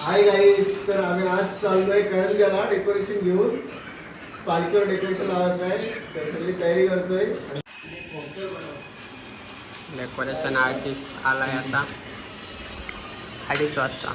Hi guys तर आम्ही आज चाललोय करंजाला डेकोरेशन घेऊन. पार्कवर डेकोरेशन लावायचं आहे. तर सगळी तयारी करतोय. डेकोरेशन आर्टिस्ट आलाय आता. अडीच वाजता.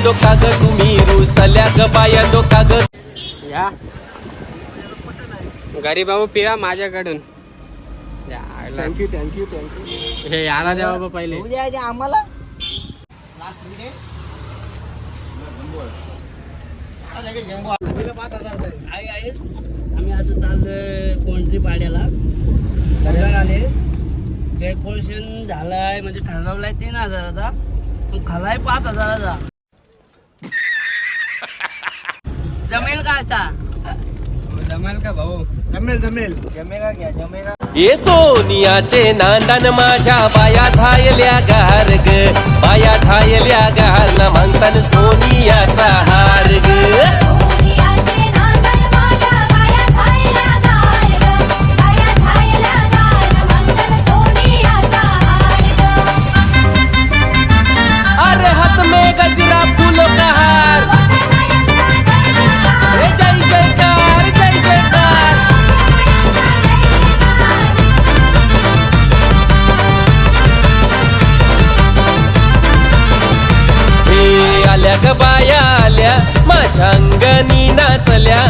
बाया डोका ग तुम्ही रुसल्या ग बाया डोका ग या गरीब बाबू पिवा माझ्याकडून. थँक्यू थँक्यू थँक्यू हे याला द्या बाबा पहिले. आम्हाला. आहे आहे आम्ही आता चाललोय कोणतरी पाड्याला. घरला आले. डेकोरेशन झालाय म्हणजे ठरवलाय तीन हजाराचा पण खालाय पाच हजाराचा. जमेल का असा? जमाल का भाऊ? जमेल जमेल. जमेला घ्या जमेला ये सोनियाचे नांदन माझ्या बाया झायल्या गार ग बाया झायल्या गार ना म्हणतान सोनियाचा हार ग ग बाया आल्या माझ्या अंगणी नाचल्या.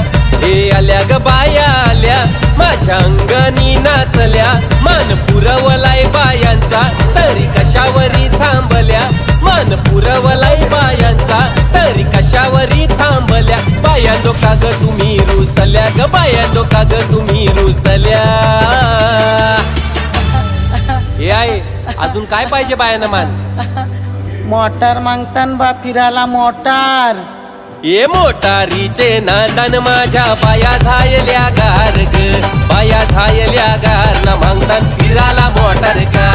हे आल्या ग बाया आल्या माझ्या अंगणी नाचल्या. मान पुरवलाय बायांचा तरी कशावरी थांबल्या? मान पुरवलाय बायांचा तरी कशावरी थांबल्या? बाया डोका ग तुम्ही रुसल्या ग बाया डोका ग तुम्ही रुसल्या. हे आहे अजून काय पाहिजे बायानं मान? मोटार मागतान बा फिराला मोटार. ये मोटारीचे नांदन माझ्या बाया झायल्या गार ग बाया झायल्या गार ना मागतान फिराला मोटार का?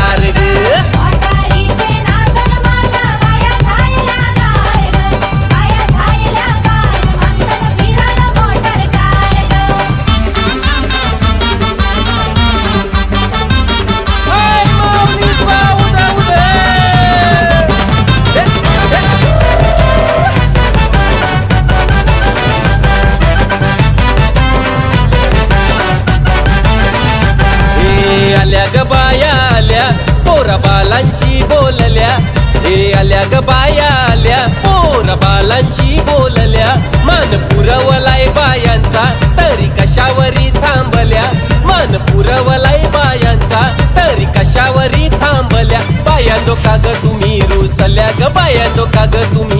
आल्या ग बाया आल्या. पोर बालांशी बोलल्या. मान पुरवलाय बायांचा तरी कशावरी थांबल्या? मान पुरवलाय बायांचा तरी कशावरी थांबल्या? बाया डोका ग तुम्ही रुसल्या ग? बाया डोका ग तुम्ही